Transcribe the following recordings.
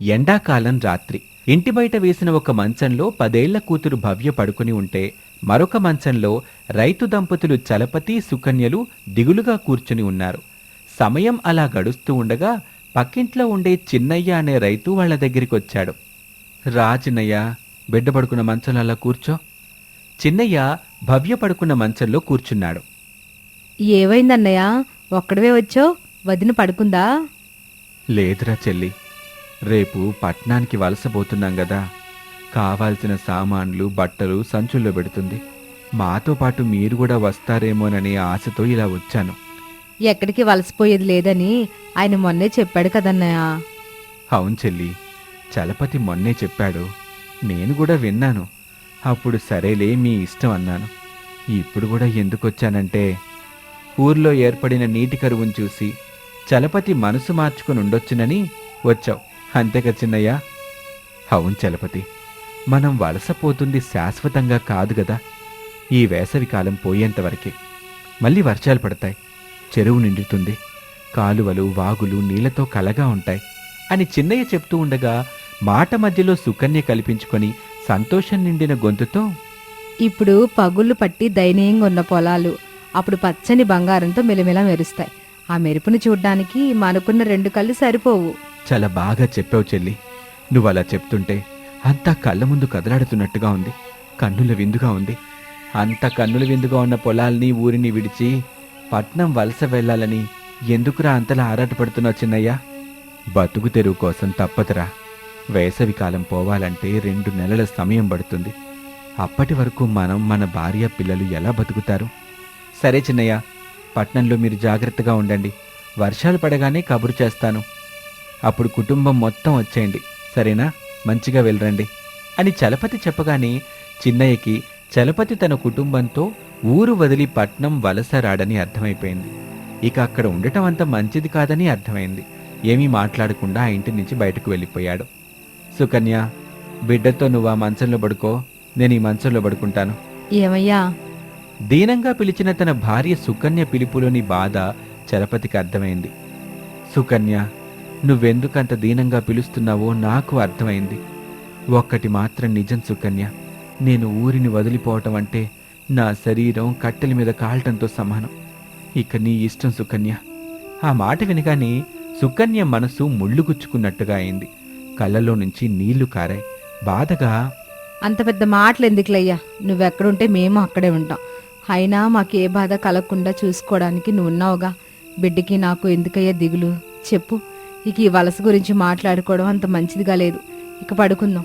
ఎండాకాలం రాత్రి. ఇంటి బయట వేసిన ఒక మంచంలో పదేళ్ళ కూతురు భవ్య పడుకుని ఉంటే మరొక మంచంలో రైతు దంపతులు చలపతి సుకన్యలు దిగులుగా కూర్చుని ఉన్నారు. సమయం అలా గడుస్తూ ఉండగా పక్కింట్లో ఉండే చిన్నయ్య అనే రైతు వాళ్ళ దగ్గరికి వచ్చాడు. రా చిన్నయ్య బిడ్డ పడుకున్న మంచంలో అలా కూర్చో. చిన్నయ్య భవ్య పడుకున్న మంచంలో కూర్చున్నాడు. ఏవైందన్నయ్య? ఒక్కడవే వచ్చావు? వదిన పడుకుందా? లేదురా చెల్లి రేపు పట్నానికి వలసపోతున్నాం గదా. కావాల్సిన సామాన్లు బట్టలు సంచుల్లో పెడుతుంది. మాతో పాటు మీరు కూడా వస్తారేమోననే ఆశతో ఇలా వచ్చాను. ఎక్కడికి వలసపోయేది లేదని ఆయన మొన్నే చెప్పాడు కదన్నయ్య. అవును చెల్లి చలపతి మొన్నే చెప్పాడు. నేను కూడా విన్నాను. అప్పుడు సరేలే మీ ఇష్టం అన్నాను. ఇప్పుడు కూడా ఎందుకు వచ్చానంటే ఊర్లో ఏర్పడిన నీటి కరువును చూసి చలపతి మనసు మార్చుకుని ఉండొచ్చునని వచ్చావు. అంతేగా చిన్నయ్య. అవును చలపతి. మనం వలసపోతుంది శాశ్వతంగా కాదు గదా. ఈ వేసవికాలం పోయేంతవరకే మళ్ళీ వర్షాలు పడతాయి. చెరువు నిండుతుంది. కాలువలు వాగులు నీళ్ళతో కలగా ఉంటాయి అని చిన్నయ్య చెప్తూ ఉండగా మాట మధ్యలో సుకన్య కల్పించుకొని సంతోషం నిండిన గొంతుతో ఇప్పుడు పగుళ్ళు పట్టి దయనీయంగా ఉన్న పొలాలు అప్పుడు పచ్చని బంగారంతో మెలిమెల మెరుస్తాయి. ఆ మెరుపును చూడ్డానికి మనకున్న రెండు కళ్ళు సరిపోవు. చాలా బాగా చెప్పావు చెల్లి. నువ్వు అలా చెప్తుంటే అంతా కళ్ళ ముందు కదలాడుతున్నట్టుగా ఉంది. కన్నుల విందుగా ఉంది. అంత కన్నుల విందుగా ఉన్న పొలాల్ని ఊరిని విడిచి పట్నం వలస వెళ్ళాలని ఎందుకురా అంతలా ఆరాటపడుతున్నావు చిన్నయ్యా? బతుకు తెరువు కోసం తప్పదురా. వేసవి కాలం పోవాలంటే రెండు నెలల సమయం పడుతుంది. అప్పటి వరకు మనం మన భార్య పిల్లలు ఎలా బతుకుతారు? సరే చిన్నయ్య పట్నంలో మీరు జాగ్రత్తగా ఉండండి. వర్షాలు పడగానే కబురు చేస్తాను. అప్పుడు కుటుంబం మొత్తం వచ్చేయండి. సరేనా? మంచిగా వెళ్ళరండి. అని చలపతి చెప్పగానే చిన్నయ్యకి చలపతి తన కుటుంబంతో ఊరు వదిలి పట్నం వలస రాడని అర్థమైపోయింది. ఇక అక్కడ ఉండటం అంత మంచిది కాదని అర్థమైంది. ఏమీ మాట్లాడకుండా ఆ ఇంటి నుంచి బయటకు వెళ్ళిపోయాడు. సుకన్య బిడ్డతో నువ్వు ఆ మంచంలో పడుకో. నేను ఈ మంచంలో పడుకుంటాను. ఏమయ్యా? దీనంగా పిలిచిన తన భార్య సుకన్య పిలుపులోని బాధ చలపతికి అర్థమైంది. సుకన్య నువ్వెందుకంత దీనంగా పిలుస్తున్నావో నాకు అర్థమైంది. ఒక్కటి మాత్రం నిజం సుకన్య నేను ఊరిని వదిలిపోవటం అంటే నా శరీరం కట్టెల మీద కాలటంతో సమానం. ఇక నీ ఇష్టం సుకన్య. ఆ మాట వినగానే సుకన్య మనసు ముళ్ళుగుచ్చుకున్నట్టుగా అయింది. కళ్ళలో నుంచి నీళ్ళు కారాయి. బాధగా అంత పెద్ద మాటలు ఎందుకులయ్యా నువ్వెక్కడుంటే మేము అక్కడే ఉంటాం. అయినా మాకే బాధ కలగకుండా చూసుకోవడానికి నువ్వున్నావుగా. బిడ్డకి నాకు ఎందుకయ్యా దిగులు? చెప్పు. ఇక ఈ వలస గురించి మాట్లాడుకోవడం అంత మంచిదిగా లేదు. ఇక పడుకుందాం.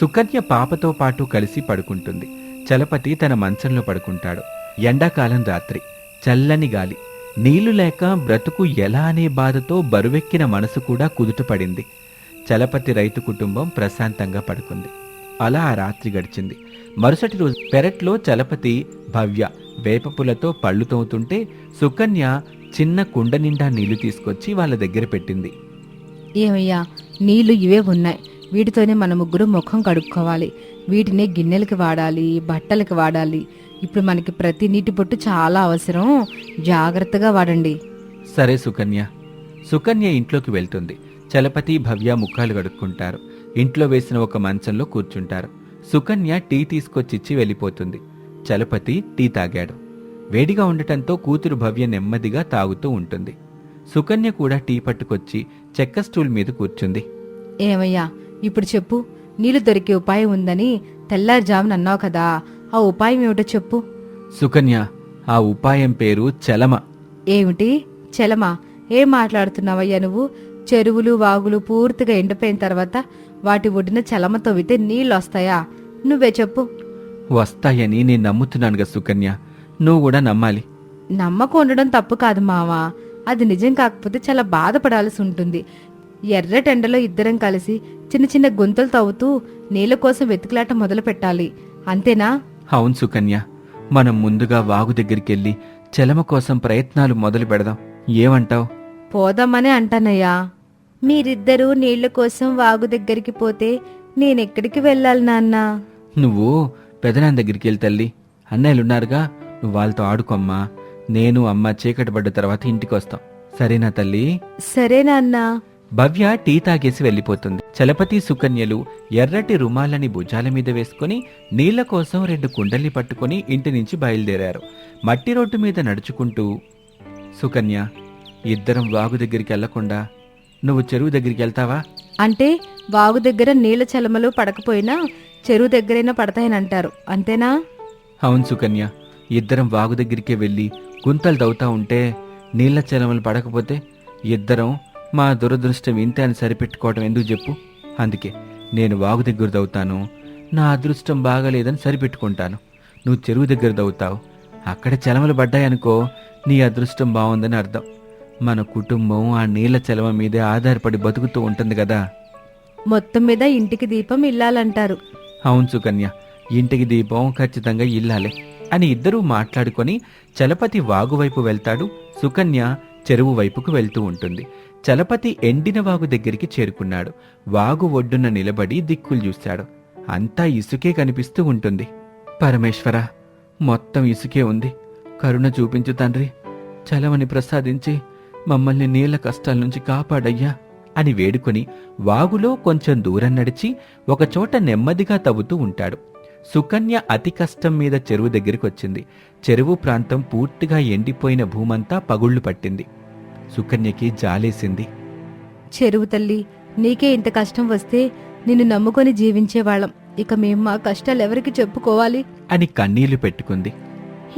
సుకన్య పాపతో పాటు కలిసి పడుకుంటుంది. చలపతి తన మంచంలో పడుకుంటాడు. ఎండాకాలం రాత్రి. చల్లని గాలి. నీళ్ళు లేక బ్రతుకు ఎలా అనే బాధతో బరువెక్కిన మనసు కూడా కుదుటపడింది. చలపతి రైతు కుటుంబం ప్రశాంతంగా పడుకుంది. అలా ఆ రాత్రి గడిచింది. మరుసటి రోజు పెరట్లో చలపతి భవ్య వేపపులతో పళ్ళు తోముతుంటే సుకన్య చిన్న కుండ నిండా నీళ్ళు తీసుకొచ్చి వాళ్ళ దగ్గర పెట్టింది. ఏమయ్యా నీళ్ళు ఇవే ఉన్నాయి. వీటితోనే మన ముగ్గురు ముఖం కడుక్కోవాలి. వీటిని గిన్నెలకి వాడాలి బట్టలకి వాడాలి. ఇప్పుడు మనకి ప్రతి నీటి పొట్టు చాలా అవసరం. జాగ్రత్తగా వాడండి. సరే సుకన్య. సుకన్య ఇంట్లోకి వెళ్తుంది. చలపతి భవ్య ముఖాలు కడుక్కుంటారు. ఇంట్లో వేసిన ఒక మంచంలో కూర్చుంటారు. సుకన్య టీ తీసుకొచ్చిచ్చి వెళ్ళిపోతుంది. చలపతి టీ తాగాడు. వేడిగా ఉండటంతో కూతురు భవ్య నెమ్మదిగా తాగుతూ ఉంటుంది. సుకన్య కూడా టీ పట్టుకొచ్చి చెక్క స్టూల్ మీద కూర్చుంది. ఏమయ్యా ఇప్పుడు చెప్పు. నీళ్ళు దొరికే ఉపాయం ఉందని తెల్లారుజామున అన్నావు కదా ఆ ఉపాయం ఏమిటో చెప్పు. సుకన్య ఆ ఉపాయం పేరు చలమ. ఏమిటి? చలమా? ఏం మాట్లాడుతున్నావయ్యా నువ్వు? చెరువులు వాగులు పూర్తిగా ఎండిపోయిన తర్వాత వాటి ఒడిన చలమ తవ్వితే నీళ్ళు వస్తాయా నువ్వే చెప్పు. వస్తాయని నేను నమ్ముతున్నానుగా సుకన్య. నువ్వు కూడా నమ్మాలి. నమ్మకం ఉండడం తప్పు కాదు మావా. అది నిజం కాకపోతే చాలా బాధపడాల్సి ఉంటుంది. ఎర్రటెండలో ఇద్దరం కలిసి చిన్న చిన్న గుంతలు తవ్వుతూ నీళ్ళ కోసం వెతుకులాట మొదలు పెట్టాలి. అంతేనా? అవును సుకన్య. మనం ముందుగా వాగు దగ్గరికెళ్ళి చలమ కోసం ప్రయత్నాలు మొదలు పెడదాం. ఏమంటావ్? పోదామనే అంటానయ్యా. మీరిద్దరూ నీళ్ళ కోసం వాగు దగ్గరికి పోతే నేనెక్కడికి వెళ్ళాలి నాన్నా? నువ్వు పెదనాన్న దగ్గరికి వెళ్ళి తల్లి. అన్నయ్యలున్నారుగా. నువ్వు వాళ్ళతో ఆడుకోమ్మా. నేను అమ్మ చీకటి పడ్డ తర్వాత ఇంటికి వస్తాం సరేనా తల్లి? సరే నాన్నా భవ్య టీ తాగేసి వెళ్ళిపోతుంది. చలపతి సుకన్యలు ఎర్రటి రుమాలని భుజాల మీద వేసుకుని నీళ్ళ కోసం రెండు కుండల్ని పట్టుకుని ఇంటి నుంచి బయలుదేరారు. మట్టి రోడ్డు మీద నడుచుకుంటూ సుకన్య ఇద్దరం వాగు దగ్గరికి వెళ్ళకుండా నువ్వు చెరువు దగ్గరికి వెళ్తావా? అంటే వాగు దగ్గర నీళ్ళ చలమలు పడకపోయినా చెరువు దగ్గరైనా పడతాయని అంటారు అంతేనా? అవును సుకన్య. ఇద్దరం వాగు దగ్గరికే వెళ్ళి గుంతలు దవ్వుతా ఉంటే నీళ్ళ చలమలు పడకపోతే ఇద్దరం మా దురదృష్టం ఇంతే అని సరిపెట్టుకోవడం ఎందుకు చెప్పు? అందుకే నేను వాగు దగ్గర దవ్వుతాను. నా అదృష్టం బాగాలేదని సరిపెట్టుకుంటాను. నువ్వు చెరువు దగ్గర దవ్వుతావు. అక్కడ చలమలు పడ్డాయనుకో నీ అదృష్టం బాగుందని అర్థం. మన కుటుంబం ఆ నీళ్ళ చలమ మీదే ఆధారపడి బతుకుతూ ఉంటుంది కదా? మొత్తం మీద ఇంటికి దీపం ఇల్లాలంటారు. అవును సుకన్య ఇంటికి దీపం ఖచ్చితంగా ఇల్లాలే. అని ఇద్దరూ మాట్లాడుకొని చలపతి వాగువైపు వెళ్తాడు సుకన్య చెరువు వైపుకు వెళ్తూ ఉంటుంది. చలపతి ఎండిన వాగు దగ్గరికి చేరుకున్నాడు. వాగు ఒడ్డున నిలబడి దిక్కులు చూశాడు అంతా ఇసుకే కనిపిస్తూ ఉంటుంది. పరమేశ్వర మొత్తం ఇసుకే ఉంది. కరుణ చూపించు తండ్రి. చలవని ప్రసాదించి మమ్మల్ని నీళ్ళ కష్టాల నుంచి కాపాడయ్యా అని వేడుకొని వాగులో కొంచెం దూరం నడిచి ఒకచోట నెమ్మదిగా తవ్వుతూ ఉంటాడు. సుకన్య అతి కష్టం మీద చెరువు దగ్గరికి వచ్చింది. చెరువు ప్రాంతం పూర్తిగా ఎండిపోయిన భూమంతా పగుళ్ళు పట్టింది. సుకన్యకి జాలేసింది. చెరువు తల్లి నీకే ఇంత కష్టం వస్తే నిన్ను నమ్ముకొని జీవించేవాళ్ళం. ఇక మేము మా కష్టాలు ఎవరికి చెప్పుకోవాలి? అని కన్నీళ్ళు పెట్టుకుంది.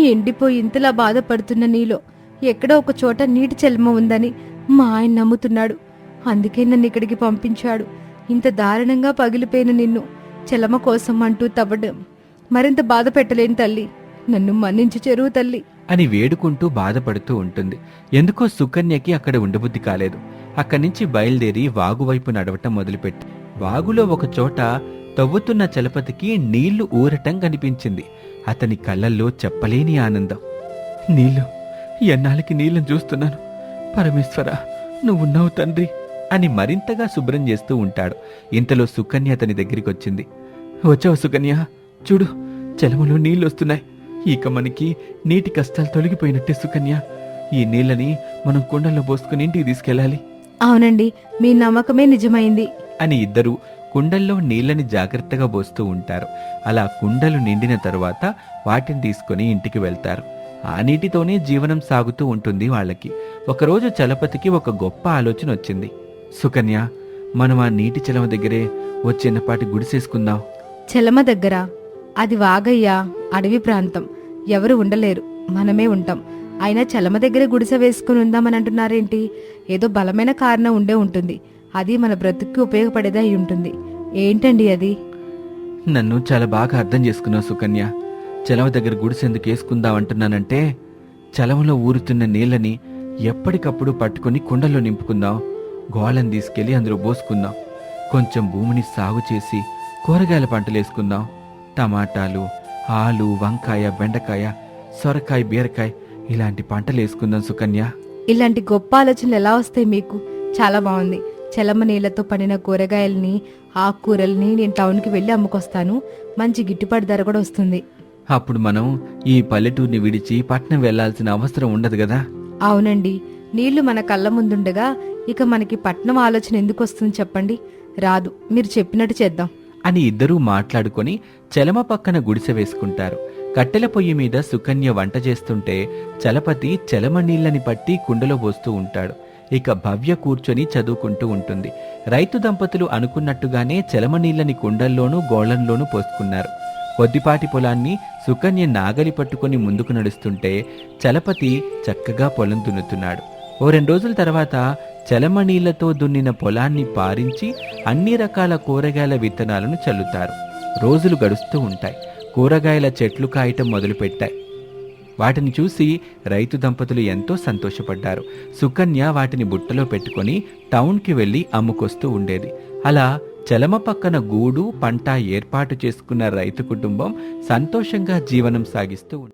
ఎండిపోయి ఇంతలా బాధపడుతున్న నీలో ఎక్కడో ఒక చోట నీటి చెల్మ ఉందని మా ఆయన నమ్ముతున్నాడు. అందుకే నన్ను ఇక్కడికి పంపించాడు. ఇంత దారుణంగా పగిలిపోయిన నిన్ను చెలమ కోసం అంటూ తవ్వడం. మరింత బాధ పెట్టలేని తల్లి నన్ను మన్నించి చెరువు తల్లి. అని వేడుకుంటూ బాధపడుతూ ఉంటుంది. ఎందుకో సుకన్యకి అక్కడ ఉండబుద్ధి కాలేదు. అక్కడి నుంచి బయలుదేరి వాగు వైపు నడవటం మొదలుపెట్టి వాగులో ఒక చోట తవ్వుతున్న చలపతికి నీళ్ళు ఊరటం కనిపించింది. అతని కళ్ళల్లో చెప్పలేని ఆనందం. నీళ్ళు ఎన్నాళ్ళకి నీళ్ళని చూస్తున్నాను. పరమేశ్వర నువ్వున్నావు తండ్రి. అని మరింతగా శుభ్రం చేస్తూ ఉంటాడు. ఇంతలో సుకన్య అతని దగ్గరికి వచ్చింది. వచ్చావు సుకన్య. చూడు చలములో నీళ్ళు వస్తున్నాయి ఇక మనకి నీటి కష్టాలు తొలగిపోయినట్టే సుకన్య. ఈ నీళ్ళని మనం కుండల్లో పోసుకుని ఇంటికి తీసుకెళ్ళాలి. అవునండి మీ నమ్మకమే నిజమైంది. అని ఇద్దరు కుండల్లో నీళ్ళని జాగ్రత్తగా పోస్తూ ఉంటారు. అలా కుండలు నిండిన తరువాత వాటిని తీసుకొని ఇంటికి వెళ్తారు. ఆ నీటితోనే జీవనం సాగుతూ ఉంటుంది వాళ్ళకి. ఒకరోజు చలపతికి ఒక గొప్ప ఆలోచన వచ్చింది. సుకన్య మనం ఆ నీటి చలవ దగ్గరే ఓ చిన్నపాటి గుడిసేసుకుందాం చెలమ దగ్గర? అది వాగయ్యా అడవి ప్రాంతం. ఎవరు ఉండలేరు. మనమే ఉంటాం. అయినా చలమ దగ్గర గుడిసె వేసుకుని ఉందామని అంటున్నారేంటి? ఏదో బలమైన కారణం ఉండే ఉంటుంది. అది మన బ్రతుక్కి ఉపయోగపడేదే అయి ఉంటుంది. ఏంటండి అది? నన్ను చాలా బాగా అర్థం చేసుకున్నావు సుకన్య. చలవ దగ్గర గుడిసెందుకు వేసుకుందాం అంటున్నానంటే చలవలో ఊరుతున్న నీళ్ళని ఎప్పటికప్పుడు పట్టుకొని కుండల్లో నింపుకుందాం. గోళం తీసుకెళ్ళి అందులో పోసుకుందాం. కొంచెం భూమిని సాగు చేసి కూరగాయల పంటలు వేసుకుందాం. టమాటాలు ఆలు వంకాయ బెండకాయ సొరకాయ బీరకాయ ఇలాంటి పంటలు వేసుకుందాం సుకన్య. ఇలాంటి గొప్ప ఆలోచనలు ఎలా వస్తాయి మీకు? చాలా బాగుంది. చలమ నీళ్ళతో పండిన కూరగాయల్ని ఆకుకూరల్ని నేను టౌన్కి వెళ్ళి అమ్ముకొస్తాను. మంచి గిట్టుబాటు ధర కూడా వస్తుంది. అప్పుడు మనం ఈ పల్లెటూరిని విడిచి పట్నం వెళ్ళాల్సిన అవసరం ఉండదు కదా? అవునండి. నీళ్ళు మన కళ్ళ ముందుండగా ఇక మనకి పట్నం ఆలోచన ఎందుకు వస్తుంది చెప్పండి. రాదు మీరు చెప్పినట్టు చేద్దాం. అని ఇద్దరూ మాట్లాడుకొని చలమ పక్కన గుడిసె వేసుకుంటారు. కట్టెల పొయ్యి మీద సుకన్య వంట చేస్తుంటే చలపతి చలమ నీళ్ళని పట్టి కుండలో పోస్తూ ఉంటాడు. ఇక భవ్య కూర్చొని చదువుకుంటూ ఉంటుంది. రైతు దంపతులు అనుకున్నట్టుగానే చలమ నీళ్ళని కుండల్లోనూ గోళంలోనూ పోసుకున్నారు. కొద్దిపాటి పొలాన్ని సుకన్య నాగలి పట్టుకొని ముందుకు నడుస్తుంటే చలపతి చక్కగా పొలం దున్నుతున్నాడు. ఓ రెండు రోజుల తర్వాత చలమనీళ్ళతో దున్నిన పొలాన్ని పారించి అన్ని రకాల కూరగాయల విత్తనాలను చల్లుతారు. రోజులు గడుస్తూ ఉంటాయి. కూరగాయల చెట్లు కాయటం మొదలుపెట్టాయి. వాటిని చూసి రైతు దంపతులు ఎంతో సంతోషపడ్డారు. సుకన్య వాటిని బుట్టలో పెట్టుకొని టౌన్కి వెళ్ళి అమ్ముకొస్తూ ఉండేది. అలా చలమ పక్కన గూడు పంట ఏర్పాటు చేసుకున్న రైతు కుటుంబం సంతోషంగా జీవనం సాగిస్తూ ఉంది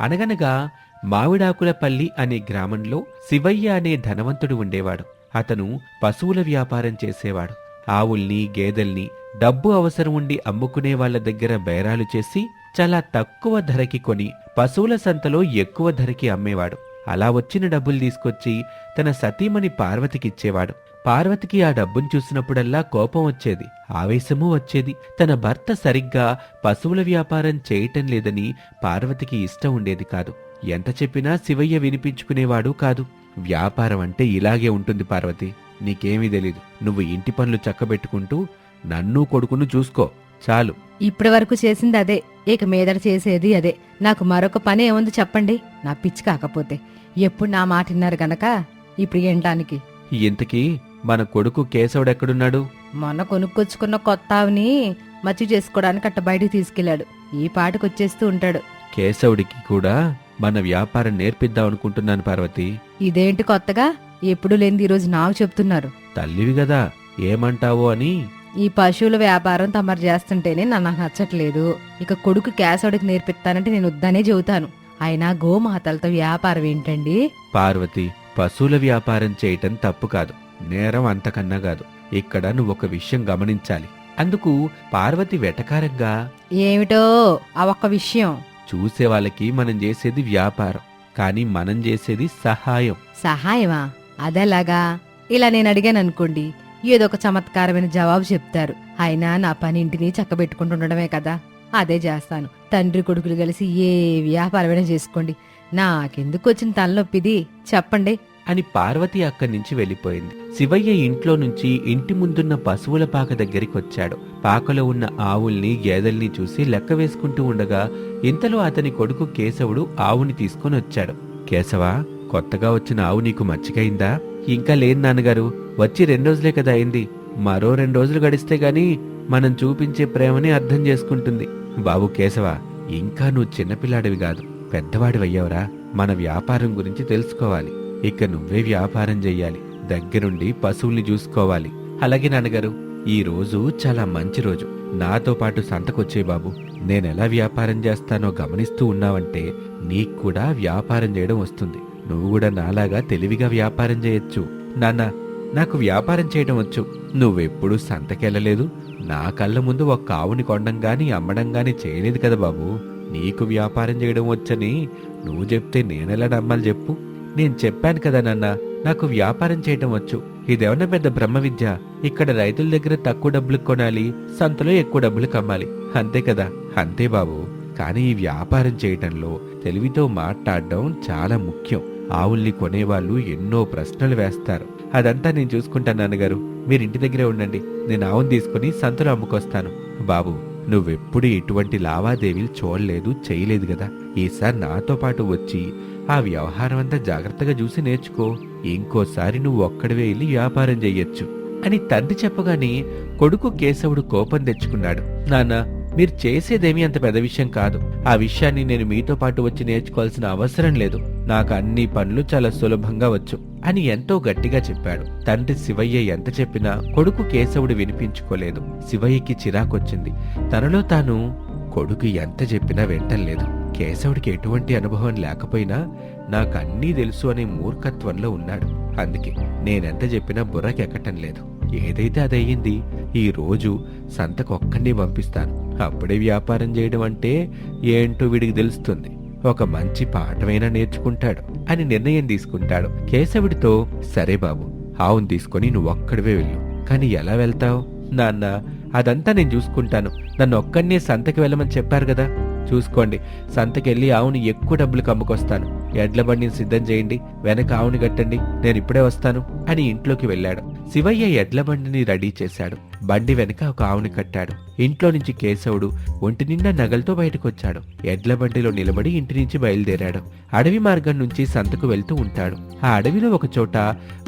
అనగనగా మావిడాకులపల్లి అనే గ్రామంలో శివయ్య అనే ధనవంతుడు ఉండేవాడు. అతను పశువుల వ్యాపారం చేసేవాడు. ఆవుల్ని గేదెల్ని డబ్బు అవసరం ఉండి అమ్ముకునే వాళ్ళ దగ్గర బేరాలు చేసి చాలా తక్కువ ధరకి కొని పశువుల సంతలో ఎక్కువ ధరకి అమ్మేవాడు. అలా వచ్చిన డబ్బులు తీసుకొచ్చి తన సతీమణి పార్వతికిచ్చేవాడు పార్వతికి ఆ డబ్బును చూసినప్పుడల్లా కోపం వచ్చేది. ఆవేశమూ వచ్చేది. తన భర్త సరిగ్గా పశువుల వ్యాపారం చేయటం లేదని పార్వతికి ఇష్టం ఉండేది కాదు. ఎంత చెప్పినా శివయ్య వినిపించుకునేవాడు కాదు. వ్యాపారం అంటే ఇలాగే ఉంటుంది పార్వతి. నీకేమీ తెలీదు. నువ్వు ఇంటి పనులు చక్కబెట్టుకుంటూ నన్ను కొడుకును చూసుకో. చాలు. ఇప్పటి వరకు చేసింది అదే. ఇక మీదట చేసేది అదే. నాకు మరొక పని ఏముంది చెప్పండి. నా పిచ్చి కాకపోతే. ఎప్పుడు నా మాట విన్నారు గనక? ఇప్పుడు ఏంటానికి ఇంతకీ మన కొడుకు కేశవుడెక్కడున్నాడు మొన్న కొనుక్కొచ్చుకున్న కొత్త ఆవుని మచ్చి చేసుకోవడానికి అట్ట బయటికి తీసుకెళ్ళాడు ఈ పాటికి వచ్చేస్తూ ఉంటాడు. కేశవుడికి కూడా మన వ్యాపారం నేర్పిద్దాం అనుకుంటున్నాను పార్వతి. ఇదేంటి కొత్తగా? ఎప్పుడు లేనిది ఈరోజు నాకు చెప్తున్నారు. తల్లివి గదా ఏమంటావో అని. ఈ పశువుల వ్యాపారం తమరు చేస్తుంటేనే నా- నాకు నచ్చట్లేదు. ఇక కొడుకు కేశవుడికి నేర్పిస్తానంటే నేను వద్దనే చెబుతాను. అయినా గోమాతలతో వ్యాపారం ఏంటండి? పార్వతి పశువుల వ్యాపారం చేయటం తప్పు కాదు. నేరం అంతకన్నా కాదు. ఇక్కడ నువ్వు ఒక విషయం గమనించాలి. అందుకు పార్వతి వెటకారంగా. ఏమిటో? ఆ ఒక్క విషయం. చూసే వాళ్ళకి మనం చేసేది వ్యాపారం కానీ మనం చేసేది సహాయం. సహాయమా? అదెలాగా? ఇలా నేను అడిగాను అనుకోండి ఏదో ఒక చమత్కారమైన జవాబు చెప్తారు. అయినా నా పని ఇంటిని చక్కబెట్టుకుంటుండడమే కదా. అదే చేస్తాను. తండ్రి కొడుకులు కలిసి ఏ వ్యాపారమైనా చేసుకోండి. నాకెందుకు వచ్చిన తలనొప్పిది? చెప్పండి. అని పార్వతి అక్కడి నుంచి వెళ్ళిపోయింది. శివయ్య ఇంట్లో నుంచి ఇంటి ముందున్న పశువుల పాక దగ్గరికి వచ్చాడు. పాకలో ఉన్న ఆవుల్ని గేదెల్ని చూసి లెక్క వేసుకుంటూ ఉండగా ఇంతలో అతని కొడుకు కేశవుడు ఆవుని తీసుకొని వచ్చాడు. కేశవా కొత్తగా వచ్చిన ఆవు నీకు మచ్చికైందా ఇంకా లేని నాన్నగారు వచ్చి రెండు రోజులే కదా అయింది. మరో రెండు రోజులు గడిస్తే గాని మనం చూపించే ప్రేమని అర్థం చేసుకుంటుంది. బాబు కేశవ ఇంకా నువ్వు చిన్నపిల్లాడివి కాదు పెద్దవాడివయ్యావురా. మన వ్యాపారం గురించి తెలుసుకోవాలి. ఇక నువ్వే వ్యాపారం చెయ్యాలి. దగ్గరుండి పశువుల్ని చూసుకోవాలి. అలాగే నాన్నగారు ఈ రోజు చాలా మంచి రోజు. నాతో పాటు సంతకొచ్చే బాబు నేనెలా వ్యాపారం చేస్తానో గమనిస్తూ ఉన్నావంటే నీకు కూడా వ్యాపారం చేయడం వస్తుంది. నువ్వు కూడా నాలాగా తెలివిగా వ్యాపారం చేయొచ్చు. నాన్న నాకు వ్యాపారం చేయడం వచ్చు. నువ్వెప్పుడు సంతకెళ్ళలేదు. నా కళ్ళ ముందు ఒక ఆవుని కొండం గాని అమ్మడం గాని చేయలేదు కదా బాబు. నీకు వ్యాపారం చేయడం వచ్చని నువ్వు చెప్తే నేనెలా నమ్మాలి చెప్పు. నేను చెప్పాను కదా నాన్న నాకు వ్యాపారం చేయటం వచ్చు. ఇదేమన్నా పెద్ద బ్రహ్మ విద్య? ఇక్కడ రైతుల దగ్గర తక్కువ డబ్బులు కొనాలి సంతలో ఎక్కువ డబ్బులు అమ్మాలి అంతే కదా? అంతే బాబు. కానీ ఈ వ్యాపారం చేయటంలో తెలివితో మాట్లాడడం చాలా ముఖ్యం. ఆవుల్ని కొనేవాళ్ళు ఎన్నో ప్రశ్నలు వేస్తారు. అదంతా నేను చూసుకుంటాను నాన్నగారు. మీరు ఇంటి దగ్గరే ఉండండి. నేను ఆవును తీసుకుని సంతలో అమ్ముకొస్తాను. బాబు నువ్వెప్పుడు ఇటువంటి లావాదేవీలు చూడలేదు చేయలేదు కదా? ఈసారి నాతో పాటు వచ్చి ఆ వ్యవహారం అంతా జాగ్రత్తగా చూసి నేర్చుకో. ఇంకోసారి నువ్వు ఒక్కడివే వెళ్ళి వ్యాపారం చెయ్యొచ్చు అని తండ్రి చెప్పగానే కొడుకు కేశవుడు కోపం తెచ్చుకున్నాడు. నాన్న మీరు చేసేదేమీ అంత పెద్ద విషయం కాదు. ఆ విషయాన్ని నేను మీతో పాటు వచ్చి నేర్చుకోవాల్సిన అవసరం లేదు. నాకు అన్ని పనులు చాలా సులభంగా వచ్చు అని ఎంతో గట్టిగా చెప్పాడు. తండ్రి శివయ్య ఎంత చెప్పినా కొడుకు కేశవుడు వినిపించుకోలేదు. శివయ్యకి చిరాకొచ్చింది. తనలో తాను కొడుకు ఎంత చెప్పినా వింటం లేదు కేశవుడికి ఎటువంటి అనుభవం లేకపోయినా నాకు అన్నీ తెలుసు అనే మూర్ఖత్వంలో ఉన్నాడు. అందుకే నేనెంత చెప్పినా బుర్రకెక్కటం లేదు. ఏదైతే అదయ్యింది ఈ రోజు సంతకొక్కడిని పంపిస్తాను. అప్పుడే వ్యాపారం చేయడం అంటే ఏంటో వీడికి తెలుస్తుంది. ఒక మంచి పాఠమైనా నేర్చుకుంటాడు అని నిర్ణయం తీసుకుంటాడు. కేశవుడితో సరే బాబు ఆవును తీసుకొని నువ్వు ఒక్కడివే వెళ్ళు. కానీ ఎలా వెళ్తావు? నాన్న అదంతా నేను చూసుకుంటాను. నన్ను ఒక్కడినే సంతకి వెళ్ళమని చెప్పారు కదా. చూసుకోండి. సంతకెళ్ళి ఆవుని ఎక్కువ డబ్బులు అమ్ముకొస్తాను ఎడ్ల బండిని సిద్ధం చేయండి వెనక ఆవుని కట్టండి నేను ఇప్పుడే వస్తాను అని ఇంట్లోకి వెళ్ళాడు. శివయ్య ఎడ్ల బండిని రెడీ చేశాడు. బండి వెనక ఒక ఆవుని కట్టాడు. ఇంట్లో నుంచి కేశవుడు ఒంటి నిండా నగలతో బయటకొచ్చాడు. ఎడ్ల బండిలో నిలబడి ఇంటి నుంచి బయలుదేరాడు. అడవి మార్గం నుంచి సంతకు వెళ్తూ ఉంటాడు. ఆ అడవిలో ఒక చోట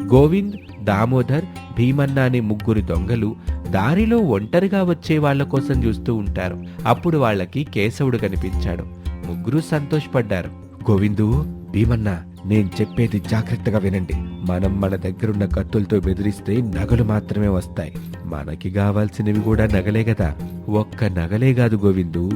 గోవింద్ దామోదర్ భీమన్న అనే ముగ్గురు దొంగలు దారిలో ఒంటరిగా వచ్చే వాళ్ళ కోసం చూస్తూ ఉంటారు. అప్పుడు వాళ్ళకి కేశవుడు కనిపించాడు. ముగ్గురు సంతోషపడ్డారు. గోవిందు భీమన్న నేను చెప్పేది జాగ్రత్తగా వినండి. మనం మన దగ్గరున్న కత్తులతో బెదిరిస్తే నగలు మాత్రమే వస్తాయి. మనకి కావాల్సినవి కూడా నగలే కదా. ఒక్క నగలే కాదు గోవిందు.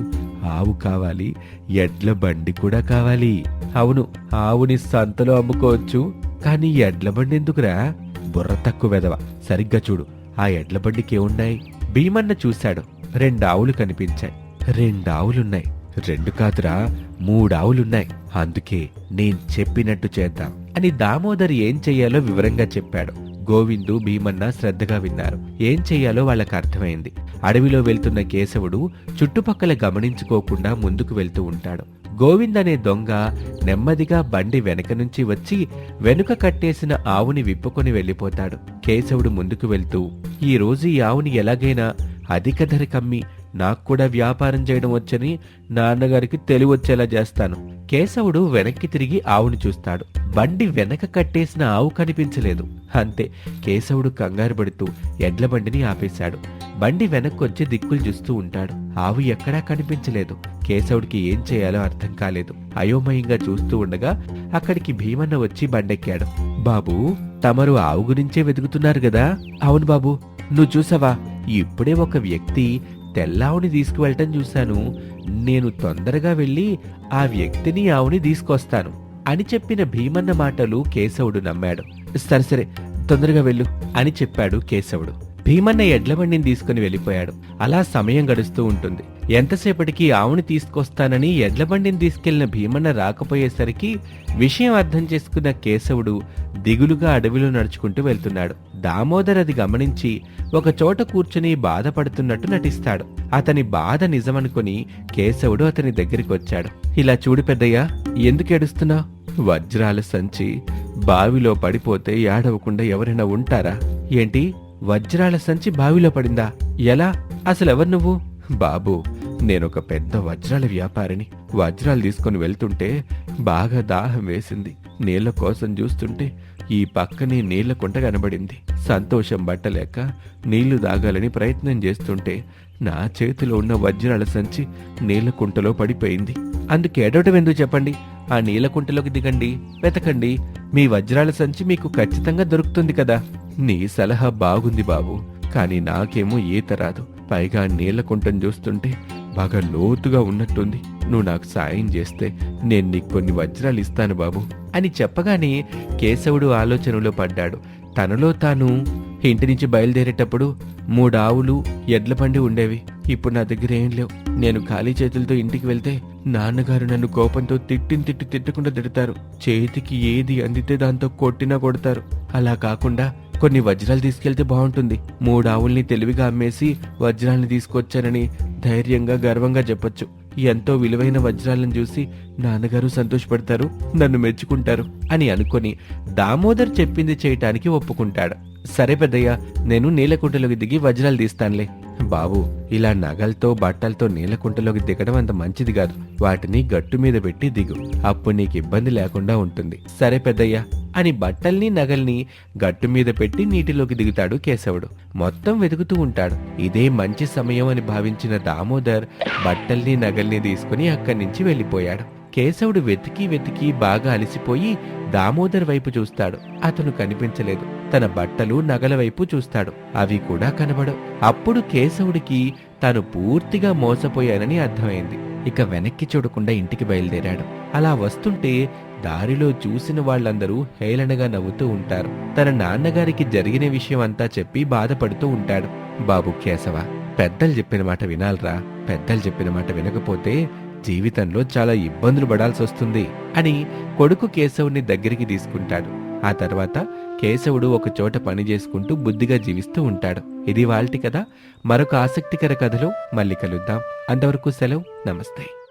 ఆవు కావాలి ఎడ్ల బండి కూడా కావాలి. అవును ఆవుని సంతలో అమ్ముకోవచ్చు. కానీ ఎడ్ల బండి ఎందుకురా? బుర్ర తక్కువ వెదవ సరిగ్గా చూడు ఆ ఎడ్ల బండికి ఏమున్నాయి? భీమన్న చూశాడు. రెండు ఆవులు కనిపించాయి. రెండు ఆవులున్నాయి. రెండు కాదురా మూడు ఆవులున్నాయి అందుకే నేను చెప్పినట్టు చేద్దాం. అని దామోదర్ ఏం చెయ్యాలో వివరంగా చెప్పాడు. గోవిందు భీమన్న శ్రద్ధగా విన్నారు. ఏం చెయ్యాలో వాళ్ళకు అర్థమైంది. అడవిలో వెళ్తున్న కేశవుడు చుట్టుపక్కల గమనించుకోకుండా ముందుకు వెళ్తూ ఉంటాడు. గోవింద్ అనే దొంగ నెమ్మదిగా బండి వెనక నుంచి వచ్చి వెనుక కట్టేసిన ఆవుని విప్పుకొని వెళ్ళిపోతాడు. కేశవుడు ముందుకు వెళ్తూ ఈ రోజు ఈ ఆవుని ఎలాగైనా అధిక ధర కమ్మి నాకు కూడా వ్యాపారం చేయడం వచ్చని నాన్నగారికి తెలివొచ్చేలా చేస్తాను. కేశవుడు వెనక్కి తిరిగి ఆవుని చూస్తాడు. బండి వెనక కట్టేసిన ఆవు కనిపించలేదు. అంతే కేశవుడు కంగారు పడుతూ ఎడ్ల బండిని ఆపేశాడు. బండి వెనక్కొచ్చి దిక్కులు చూస్తూ ఉంటాడు. ఆవు ఎక్కడా కనిపించలేదు. కేశవుడికి ఏం చేయాలో అర్థం కాలేదు. అయోమయంగా చూస్తూ ఉండగా అక్కడికి భీమన్న వచ్చి బండెక్కాడు. బాబు తమరు ఆవు గురించే వెతుకుతున్నారు కదా అవును బాబు. నువ్వు చూసావా? ఇప్పుడే ఒక వ్యక్తి తెల్లావుని తీసుకువెళ్ళటం చూశాను. నేను తొందరగా వెళ్ళి ఆ వ్యక్తిని ఆవుని తీసుకొస్తాను అని చెప్పిన భీమన్న మాటలు కేశవుడు నమ్మాడు. సరే సరే తొందరగా వెళ్ళు అని చెప్పాడు కేశవుడు. భీమన్న ఎడ్లబండిని తీసుకుని వెళ్ళిపోయాడు. అలా సమయం గడుస్తూ ఉంటుంది. ఎంతసేపటికి ఆవుని తీసుకొస్తానని ఎడ్లబండిని తీసుకెళ్ళిన భీమన్న రాకపోయేసరికి విషయం అర్థం చేసుకున్న కేశవుడు దిగులుగా అడవిలో నడుచుకుంటూ వెళ్తున్నాడు. దామోదర్ అది గమనించి ఒక చోట కూర్చుని బాధపడుతున్నట్టు నటిస్తాడు. అతని బాధ నిజమనుకుని కేశవుడు అతని దగ్గరికి వచ్చాడు. ఇలా చూడు పెద్దయ్యా ఎందుకు ఏడుస్తున్నా? వజ్రాల సంచి బావిలో పడిపోతే ఏడవకుండా ఎవరైనా ఉంటారా? ఏంటి? వజ్రాల సంచి బావిలో పడిందా? ఎలా? అసలు ఎవరు నువ్వు? బాబు నేనొక పెద్ద వజ్రాల వ్యాపారిని. వజ్రాలు తీసుకొని వెళ్తుంటే బాగా దాహం వేసింది. నీళ్ళ కోసం చూస్తుంటే ఈ పక్కనే నీళ్ళ కుంట కనబడింది. సంతోషం బట్టలేక నీళ్ళు దాగాలని ప్రయత్నం చేస్తుంటే నా చేతిలో ఉన్న వజ్రాల సంచి నీళ్ళకుంటలో పడిపోయింది. అందుకు ఏడవటం ఎందుకు చెప్పండి? ఆ నీళ్ళకుంటలోకి దిగండి వెతకండి. మీ వజ్రాల సంచి మీకు ఖచ్చితంగా దొరుకుతుంది కదా. నీ సలహా బాగుంది బాబు కానీ నాకేమో ఈత రాదు. పైగా నీళ్ళ చూస్తుంటే బాగా లోతుగా ఉన్నట్టుంది. నువ్వు నాకు సాయం చేస్తే నేను నీకు కొన్ని వజ్రాలు ఇస్తాను బాబు అని చెప్పగానే కేశవుడు ఆలోచనలో పడ్డాడు. తనలో తాను ఇంటి నుంచి బయలుదేరేటప్పుడు మూడు ఆవులు ఎడ్ల బండి ఉండేవి. ఇప్పుడు నా దగ్గర ఏం లేవు. నేను ఖాళీ చేతులతో ఇంటికి వెళ్తే నాన్నగారు నన్ను కోపంతో తిట్టిన తిట్టి తిట్టకుండా తిడతారు. చేతికి ఏది అందితే దాంతో కొట్టినా కొడతారు. అలా కాకుండా కొన్ని వజ్రాలు తీసుకెళ్తే బాగుంటుంది. మూడు ఆవుల్ని తెలివిగా అమ్మేసి వజ్రాల్ని తీసుకొచ్చానని ధైర్యంగా గర్వంగా చెప్పొచ్చు. ఎంతో విలువైన వజ్రాలను చూసి నాన్నగారు సంతోషపడతారు నన్ను మెచ్చుకుంటారు అని అనుకొని దామోదర్ చెప్పింది చేయటానికి ఒప్పుకుంటాడు. సరే పెద్దయ్య నేను నీలకుంటలోకి దిగి వజ్రాలు తీస్తానులే. బాబు ఇలా నగలతో బట్టలతో నీలకుంటలోకి దిగడం అంత మంచిది కాదు. వాటిని గట్టు మీద పెట్టి దిగు. అప్పుడు నీకు ఇబ్బంది లేకుండా ఉంటుంది. సరే పెద్దయ్య అని బట్టల్ని నగల్ని గట్టు మీద పెట్టి నీటిలోకి దిగుతాడు కేశవుడు. మొత్తం వెతుకుతూ ఉంటాడు. ఇదే మంచి సమయం అని భావించిన దామోదర్ బట్టల్ని నగల్ని తీసుకుని అక్కడి నుంచి వెళ్ళిపోయాడు. కేశవుడు వెతికి వెతికి బాగా అలసిపోయి దామోదర్ వైపు చూస్తాడు. అతను కనిపించలేదు. తన బట్టలు నగల వైపు చూస్తాడు. అవి కూడా కనబడవు. అప్పుడు కేశవుడికి తాను పూర్తిగా మోసపోయానని అర్థమైంది. ఇక వెనక్కి చూడకుండా ఇంటికి బయలుదేరాడు. అలా వస్తుంటే దారిలో చూసిన వాళ్ళందరూ హేళనగా నవ్వుతూ ఉంటారు. తన నాన్నగారికి జరిగిన విషయం అంతా చెప్పి బాధపడుతూ ఉంటాడు. బాబు కేశవ పెద్దలు చెప్పిన మాట వినాలరా? పెద్దలు చెప్పిన మాట వినకపోతే జీవితంలో చాలా ఇబ్బందులు పడాల్సి వస్తుంది అని కొడుకు కేశవుని దగ్గరికి తీసుకుంటాడు. ఆ తర్వాత కేశవుడు ఒక చోట పని చేసుకుంటూ బుద్ధిగా జీవిస్తూ ఉంటాడు. ఇది వాళ్ళటి కథ. మరొక ఆసక్తికర కథలో మళ్ళీ కలుద్దాం. అంతవరకు సెలవు. నమస్తే.